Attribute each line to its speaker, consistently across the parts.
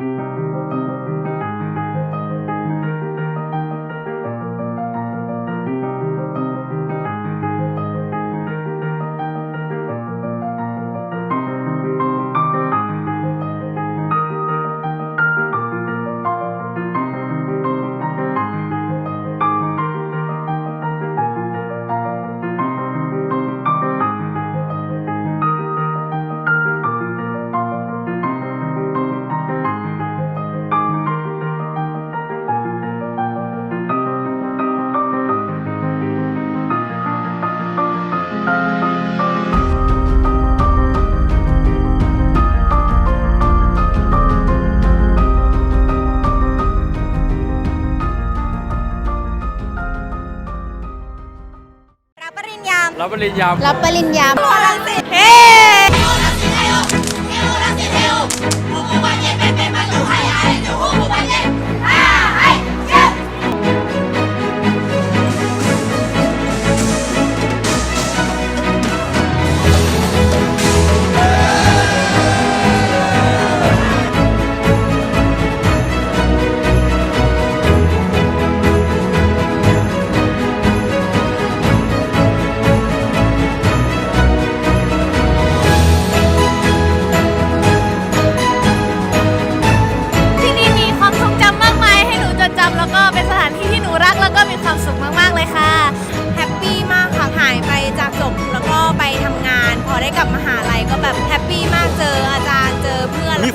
Speaker 1: รับ ริญญา
Speaker 2: รับปริญญา
Speaker 1: รับปริญญาลังสิ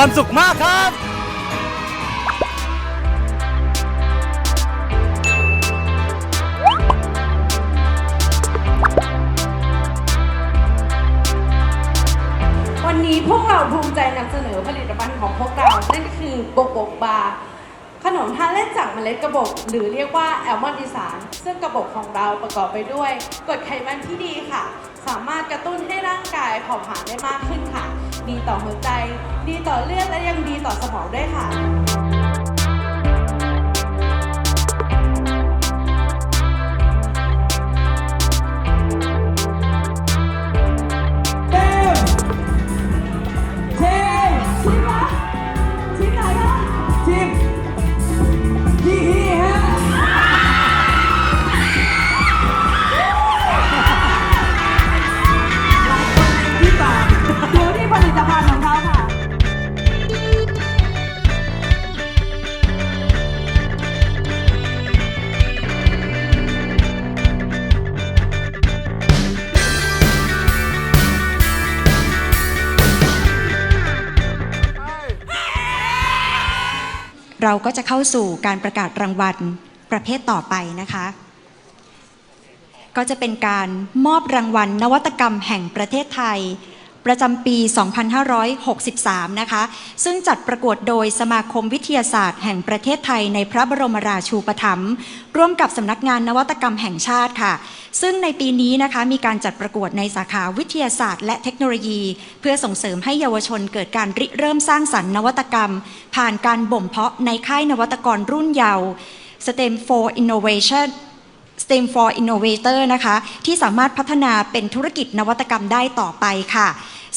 Speaker 1: ความสุขมากครั
Speaker 2: บ
Speaker 3: วันนี้พวกเราภูมิใจนำเสนอผลิตภัณฑ์ของพวกเรา นั่นคือโบกบกบาร์ ขนมทานเล่นจากเมล็ดกระบอกหรือเรียกว่าแอลมอนด์อีสานซึ่งกระบอกของเราประกอบไปด้วยกรดไขมันที่ดีค่ะ สามารถกระตุ้นให้ร่างกายเผาผลาญได้มากขึ้นค่ะ ดีต่อหัวใจ ดีต่อเลือดและยังดีต่อสมองด้วยค่ะ เรา
Speaker 4: ก็จะเข้าสู่การประกาศรางวัลประเภทต่อไปนะคะ ก็จะเป็นการมอบรางวัลนวัตกรรมแห่งประเทศไทย ประจำปี 2563 นะคะ ซึ่งจัดประกวดโดยสมาคมวิทยาศาสตร์แห่งประเทศไทยในพระบรมราชูปถัมภ์ร่วมกับสำนักงานนวัตกรรมแห่งชาติค่ะ ซึ่งในปีนี้นะคะมีการจัดประกวดในสาขาวิทยาศาสตร์ และเทคโนโลยี เพื่อส่งเสริมให้เยาวชนเกิดการริเริ่มสร้างสรรค์นวัตกรรม ผ่านการบ่มเพาะในค่ายนวัตกรรุ่นเยาว์ STEM for Innovation STEM for Innovator นะคะ ที่สามารถพัฒนาเป็นธุรกิจนวัตกรรมได้ต่อไปค่ะ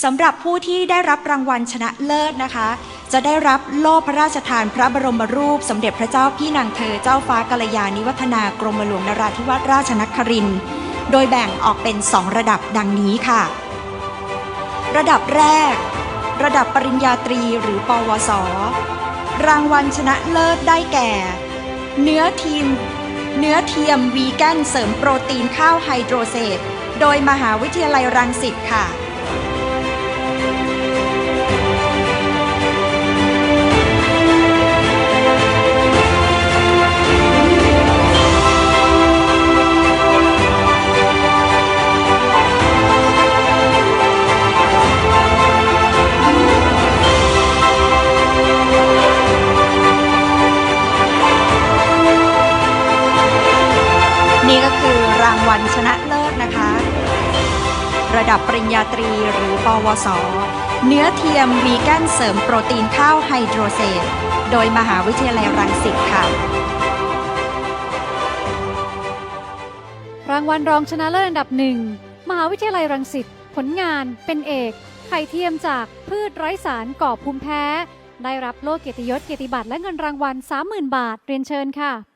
Speaker 4: สำหรับผู้ที่ได้รับรางวัลชนะเลิศนะคะ จะได้รับโล่พระราชทานพระบรมรูป สมเด็จพระเจ้าพี่นางเธอเจ้าฟ้ากัลยาณิวัฒนากรมหลวงนราธิวาสราชนครินทร์โดยแบ่งออกเป็น2ระดับดังนี้ค่ะ ระดับแรก ระดับปริญญาตรีหรือปวส รางวัลชนะเลิศได้แก่ เนื้อทีม เนื้อเทียมวีแกนเสริมโปรตีนข้าวไฮโดรเซตโดยมหาวิทยาลัยรังสิตค่ะ ปริญญาตรีหรือปวส เนื้อเทียมวีแกนเสริมโปรตีนข้าวไฮโดรเซตโดยมหาวิทยาลัยรังสิตค่ะ
Speaker 5: รางวัลรองชนะเลิศอันดับหนึ่ง มหาวิทยาลัยรังสิตผลงานเป็นเอกไข่เทียมจากพืชไร้สารก่อภูมิแพ้ ได้รับโล่เกียรติยศเกียรติบัตรและเงินรางวัล 30,000 บาท เรียนเชิญค่ะ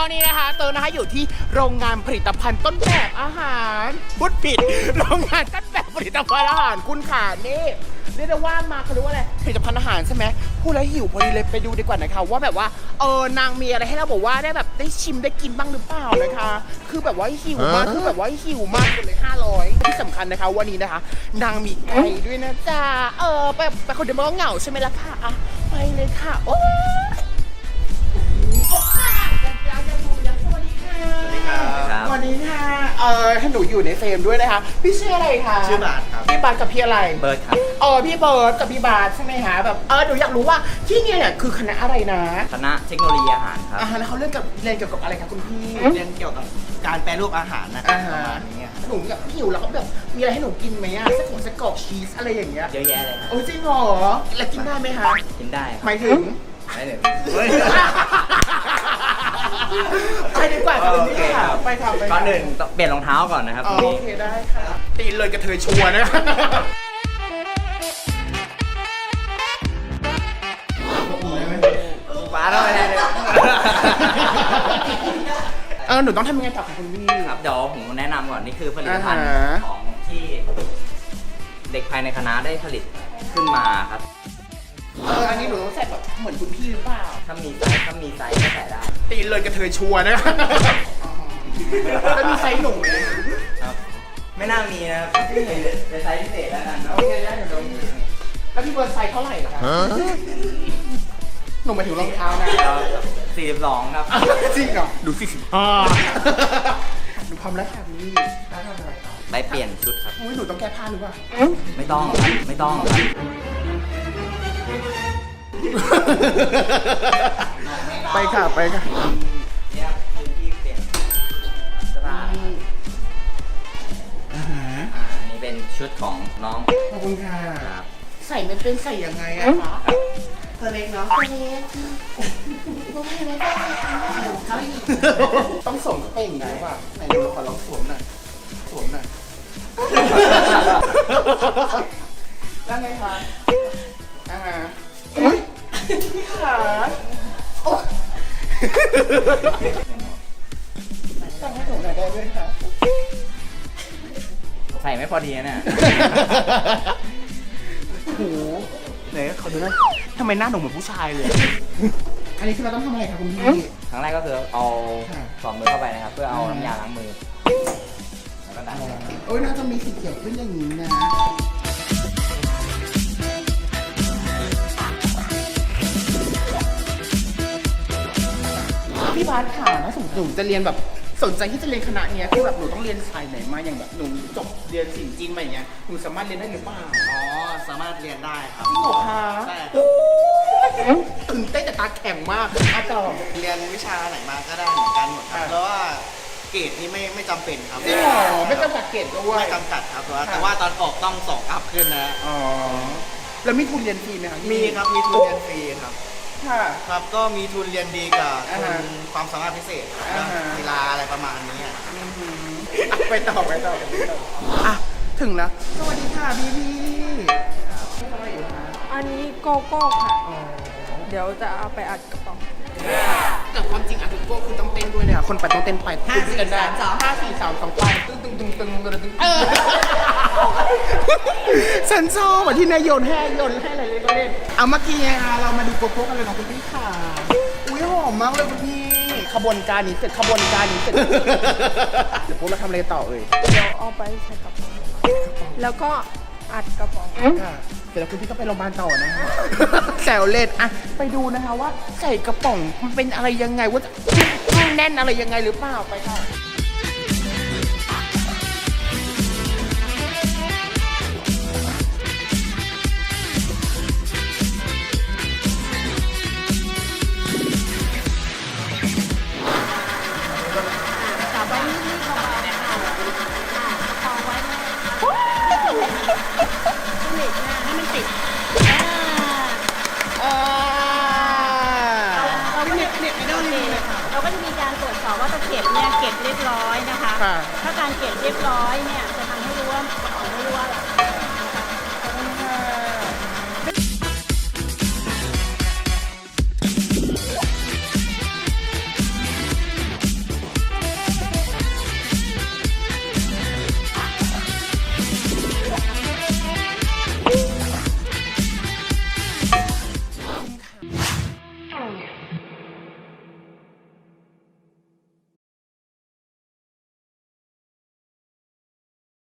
Speaker 2: อนนี้นะคะเตอนะคะอยู่ที่โรงงานผลิตภัณฑ์ต้นแบบอาหารพูดผิด โรงงานต้นแบบผลิตภัณฑ์อาหารคุณขานี่เรียกได้ว่ามาเขาเรียกว่าอะไรผลิตภัณฑ์อาหารใช่ไหมพูดแล้วหิวพอดีเลยไปดูดีกว่านะคะว่าแบบว่าเออนางมีอะไรให้เราบอกว่าได้แบบได้ชิมได้กินบ้างหรือเปล่านะคะ คือแบบว่าหิวมากคือแบบว่าหิวมากเลย500ที่สำคัญนะคะ วันนี้นะคะ นางมีไก่ด้วยนะจ๊ะเออไปไปคนเดียวมันก็เหงาใช่ไหมล่ะค่ะอะไปเลยค่ะโอ้สวัสดี ครับ วันนี้ค่ะเออหนูอยู่ในเฟรมด้วยนะคะพี่ชื่ออะไรคะ
Speaker 6: ชื่อบาสครับ
Speaker 2: พี่บาสกับพี่อะไร
Speaker 6: เบิร์ดครับ
Speaker 2: เออพี่เบิร์ดกับพี่บาสใช่ไหมคะแบบเออหนูอยากรู้ว่าที่เนี่ยเนี่ยคือคณะอะไรนะ
Speaker 6: คณะเทคโนโลยีอาหารครับ
Speaker 2: อ่าแล้วเขาเรียนกับเรียนเกี่ยวกับอะไรคะคุณพี่
Speaker 6: เรียนเกี่ยวกับการแปรรูปอาหารนะป
Speaker 2: อ่า
Speaker 6: ระ
Speaker 2: ฮะ
Speaker 6: มาณนี้ครับ
Speaker 2: หนูแบบหิวแล้วก็แบบมีอะไรให้หนูกินไหมอะไส้กรอกไส้กรอกชีสอะไรอย่างเงี้ย
Speaker 6: เยอะแยะเลยครับ
Speaker 2: โอ้ยจริงเหรอแล้วกินได้ไหมคะ
Speaker 6: กินได้ครับ
Speaker 2: หมายถึง
Speaker 6: ไม่เลย
Speaker 2: ไปดีกว่าค่ะคุณพี่ค่ะ ไปค่ะไปค่ะ
Speaker 6: ก่อนอื่นต้องเปลี่ยนรองเท้าก่อนนะครับ
Speaker 2: อ๋อ
Speaker 6: ตรง
Speaker 2: โอ
Speaker 6: นี้
Speaker 2: เคได้ค่ะ ตีนเลยกระเทยชัวร์นะ
Speaker 6: ฟ้าต้องไปเลย
Speaker 2: เออหนูต้องทำยังไงต่อคะคุณพี่
Speaker 6: ครับเดี๋ยวผมแนะนำก่อนนี่คือผลิตภัณฑ์
Speaker 2: อ่าฮะ
Speaker 6: ของที่เด็กภายในคณะได้ผลิตขึ้นมาครับ
Speaker 2: เอออันนี้หนูต้องใส่แบบเหมือนคุณพี่หรือเปล่า
Speaker 6: ถ้ามีไซส์ถ้ามีไซส์ก็ใส่ได้
Speaker 2: ตีนเลยกระเทยชัวร์นะ แล้วมีไซส์หนูไหม
Speaker 6: ครับ ไม่น่ามีนะครับเป็นไซส์พิเศษแล้วกัน
Speaker 2: โอเคได้เดี๋ยวเราแล้วพี่เบิร์ดไซส์เท่าไหร่คะหนูหมายถึงรองเท้านะ
Speaker 6: สี่สิบสองครับ
Speaker 2: จริงเหรอ ดูสี่สิบห้าหนูพร้อมแล้วค่ะพี่ได้ทำอะไรต่อ
Speaker 6: ไปเปลี่ยนชุดครับ
Speaker 2: อุ้ยหนูต้องแก้ผ้าหรือเปล่า
Speaker 6: ไม่ต้องครับไม่ต้องครับ
Speaker 2: ไปค่ะ ไปค่ะ
Speaker 6: ชุดของน้อง
Speaker 2: ขอบคุณค่ะ
Speaker 6: ครับ
Speaker 2: ใส่ไม่เป็นใส่ยังไงอะคะตัวเล็กเนาะตัวเล็กต้องสวมเข้าไปอย่างนี้ป่ะไหนดูขอลองสวมหน่อยสวมหน่อยแล้วไงคะอ่าฮะอุ้ยพี่ขาโอ๊ยต้องให้หนูหน่อยได้ด้วยค่ะ
Speaker 6: ใส่ไม่พอดีนะเนี่ย
Speaker 2: โอ้โหไหนขอดูหน่อยทำไมหน้าหนูเหมือนผู้ชายเลย อันนี้คือเราต้องทำอะไรคะคุณพี่
Speaker 6: ครั้งแรกก็คือเอา
Speaker 2: ค่ะ
Speaker 6: สองมือเข้าไปนะครับ เพื่อเอาน้ำยาล้างมือ แล้วก็ดัน
Speaker 2: โอ้ยน่าจะมีสีเขียวขึ้นอย่างนี้นะพี่บาสค่ะถ้าสมมติหนูจะเรียนแบบ สนใจที่จะเรียนคณะเนี้ยคือแบบหนูต้องเรียนสายไหนมาอย่างแบบหนูจบเรียนสิ่งจีนมาอย่างเงี้ยหนูสามารถเรียนได้หรือเปล่า
Speaker 6: อ๋อสามารถเรียนได้ครับ
Speaker 2: จริงเหรอคะ
Speaker 6: ใช่
Speaker 2: โอ้ยตื่นเต้นแต่ตาแข็งมากอาต่อ
Speaker 7: เรียนวิชาไหนมาก็ได้เหมือนกันหมดครับ
Speaker 2: อ่า
Speaker 7: แล้วว่าเกรดนี่ไม่ไม่จำเป็นครับ
Speaker 2: จริงเหรอไม่จำกัดเกรดด้วย
Speaker 7: ไม่จำกัดครับแต่ว่า
Speaker 2: ค่ะ
Speaker 7: แต่ว่าตอนออกต้องสองอัพขึ้นนะ
Speaker 2: อ๋อแล้วมีทุนเรียนฟรีไหมคะ
Speaker 7: มีครับมีทุนเรียนฟรีครับ
Speaker 2: ค่ะ
Speaker 7: ครับก็มีทุนเรียนดีกับ
Speaker 2: อ่า
Speaker 7: ทุ
Speaker 2: ฮะ
Speaker 7: นความสามารถพิเศษ
Speaker 2: อ่าฮะ
Speaker 7: กีฬาอะไรประมาณนี้อะ
Speaker 2: อะไปต่อไปต่อไปต่ออะ ถึงแล้ว สวัสดีค่ะพี่พี่ทำอะไรอยู่คะ
Speaker 3: อันนี้โกโก้ค่ะเดี๋ยวจะเอาไปอัดกระป๋อง
Speaker 2: แต่ความจริงอาตุโก้คือต้องเต้นด้วยเนี่ยคนไปต้องเต้นไปห้าสี่สามสอง ห้าสี่สามสองไปตึ้งตึ้งตึ้งตึ้งตึ้งตึ้งเออฉันชอบอะที่นายโยนให้โยนให้อะไรเลยก็เล่นเอาเมื่อกี้ไงคะเรามาดูโกโก้กันเลยนะคุณพี่ค่ะอุ้ยหอมมากเลยคุณพี่ขบวนการนี้เสร็จขบวนการนี้เสร็จเดี๋ยวพวกเราทำอะไรต่อเอ่ย
Speaker 3: เดี๋ยวเอาไปใส่กระป๋องแล้วก็อัดกระป๋อง
Speaker 2: ค่ะ เสร็จแล้วคุณพี่ก็ไปโรงพยาบาลต่อนะฮะ แซวเล่นอะไปดูนะคะว่าใส่กระป๋องมันเป็นอะไรยังไงว่าจะแน่นอะไรยังไงหรือเปล่าไปค่ะ
Speaker 8: เข็บเนี่ยเก็บเรียบร้อยนะคะ
Speaker 2: ค่ะ
Speaker 8: ถ้าการเก็บเรียบร้อยเนี่ย